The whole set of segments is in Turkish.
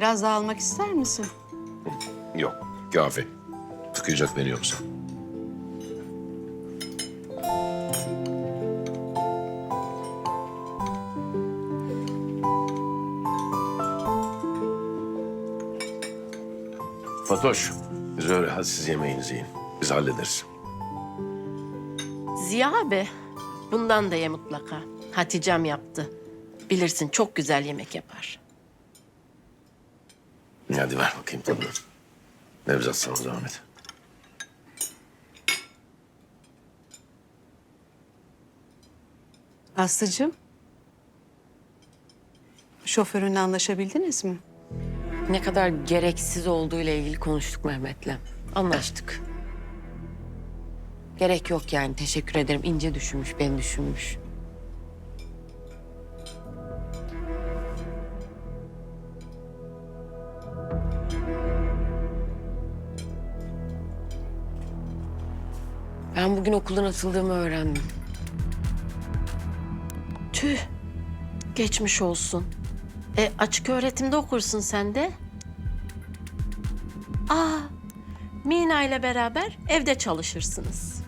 Biraz daha almak ister misin? Yok, kafi. Tıkayacak beni yoksa. Fatoş, Zöhre hadi siz yemeğinizi yiyin. Biz hallederiz. Ziya abi, bundan da ye mutlaka. Hatice'm yaptı. Bilirsin çok güzel yemek yapar. Hadi ver bakayım tadını. Nevzat sana zahmet. Aslıcığım. Şoförünle anlaşabildiniz mi? Ne kadar gereksiz olduğuyla ilgili konuştuk Mehmet'le. Anlaştık. Gerek yok yani. Teşekkür ederim. İnce düşünmüş, beni düşünmüş. Ben bugün okuldan atıldığımı öğrendim. Tüh, geçmiş olsun. E, açık öğretimde okursun sen de. Aa, Mina ile beraber evde çalışırsınız.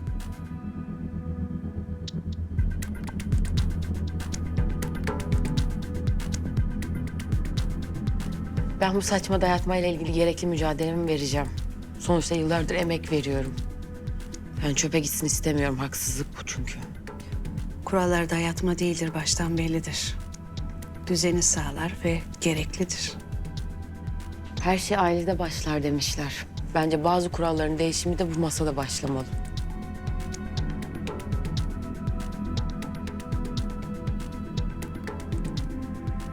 Ben bu saçma dayatmayla ilgili gerekli mücadelemi vereceğim. Sonuçta yıllardır emek veriyorum. Ben çöpe gitsin istemiyorum. Haksızlık bu çünkü. Kurallar dayatma değildir baştan bellidir. Düzeni sağlar ve gereklidir. Her şey ailede başlar demişler. Bence bazı kuralların değişimi de bu masada başlamalı.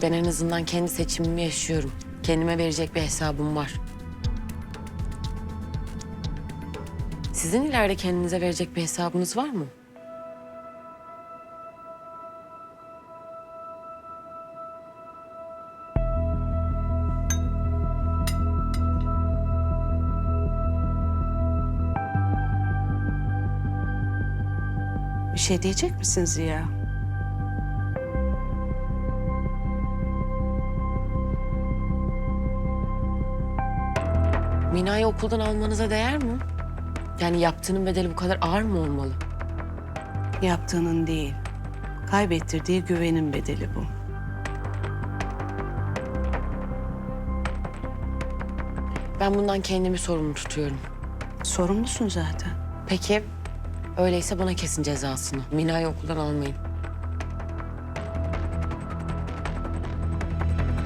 Ben en azından kendi seçimimi yaşıyorum. Kendime verecek bir hesabım var. Sizin ileride kendinize verecek bir hesabınız var mı? Bir şey diyecek misin Ziya? Mina'yı okuldan almanıza değer mi? Yani yaptığının bedeli bu kadar ağır mı olmalı? Yaptığının değil, kaybettirdiği güvenin bedeli bu. Ben bundan kendimi sorumlu tutuyorum. Sorumlusun zaten. Peki öyleyse bana kesin cezasını. Mina'yı okuldan almayın.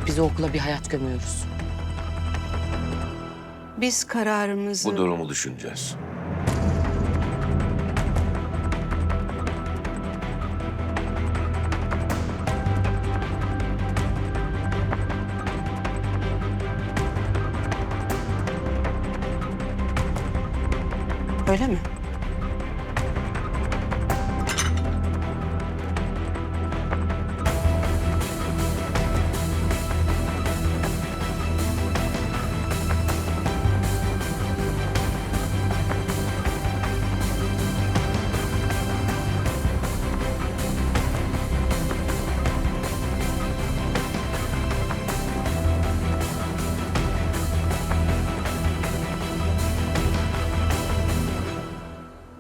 Biz okula bir hayat gömüyoruz. Biz kararımızı... Bu durumu düşüneceğiz. Öyle mi?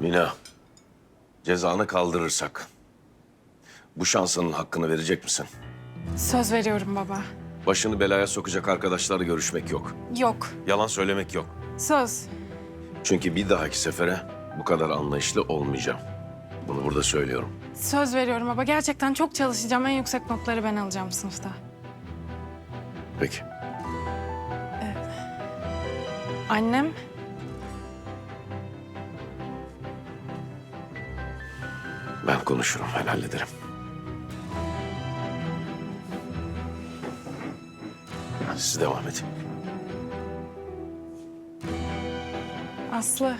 Mina, cezanı kaldırırsak bu şansının hakkını verecek misin? Söz veriyorum baba. Başını belaya sokacak arkadaşlarla görüşmek yok. Yok. Yalan söylemek yok. Söz. Çünkü bir dahaki sefere bu kadar anlayışlı olmayacağım. Bunu burada söylüyorum. Söz veriyorum baba. Gerçekten çok çalışacağım. En yüksek notları ben alacağım sınıfta. Peki. Annem Ben konuşurum, ben hallederim. Siz devam edin. Aslı.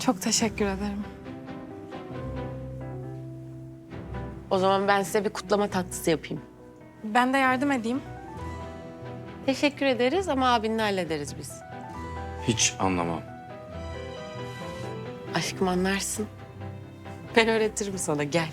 Çok teşekkür ederim. O zaman ben size bir kutlama tatlısı yapayım. Ben de yardım edeyim. Teşekkür ederiz ama abinle hallederiz biz. Hiç anlamam. Aşkım anlarsın. Ben öğretirim sana gel.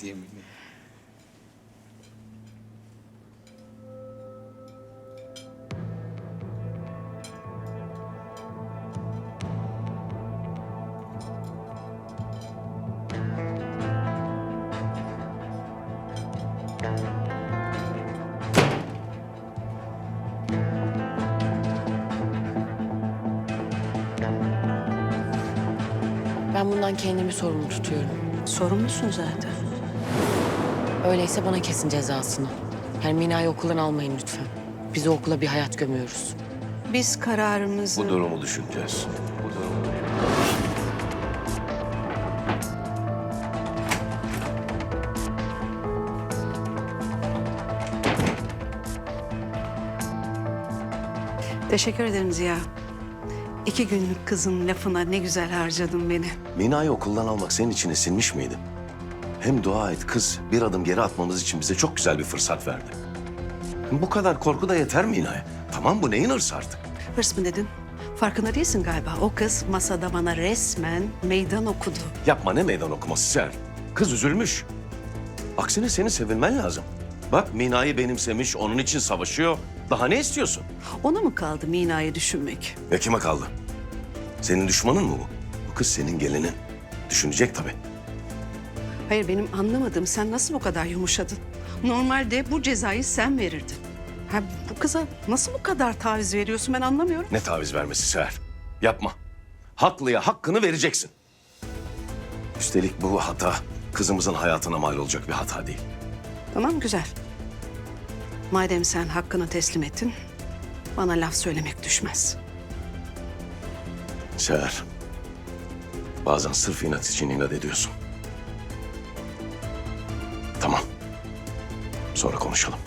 diye? Ben bundan kendimi sorumlu tutuyorum. Sorumlusun zaten. Öyleyse bana kesin cezasını. Yani Mina'yı okuldan almayın lütfen. Biz o okula bir hayat gömüyoruz. Biz kararımızı... Bu durumu düşüneceğiz. Bu durumu Teşekkür ederim Ziya. İki günlük kızın lafına ne güzel harcadın beni. Mina'yı okuldan almak senin için sinmiş miydi? Hem dua et kız bir adım geri atmamız için bize çok güzel bir fırsat verdi. Bu kadar korku da yeter Mina'ya. Tamam bu neyin hırsı artık? Hırs mı dedin? Farkında değilsin galiba. O kız masada bana resmen meydan okudu. Yapma ne meydan okuması Ser. Kız üzülmüş. Aksine seni sevinmen lazım. Bak Mina'yı benimsemiş, onun için savaşıyor. Daha ne istiyorsun? Ona mı kaldı Mina'yı düşünmek? Ve kime kaldı? Senin düşmanın mı bu? Bu kız senin gelinin. Düşünecek tabii. Hayır benim anlamadığım sen nasıl bu kadar yumuşadın? Normalde bu cezayı sen verirdin. Ha, bu kıza nasıl bu kadar taviz veriyorsun ben anlamıyorum. Ne taviz vermesi Seher? Yapma. Haklıya hakkını vereceksin. Üstelik bu hata kızımızın hayatına mal olacak bir hata değil. Tamam güzel. Madem sen hakkını teslim ettin, bana laf söylemek düşmez. Seher, bazen sırf inat için inat ediyorsun. Tamam. Sonra konuşalım.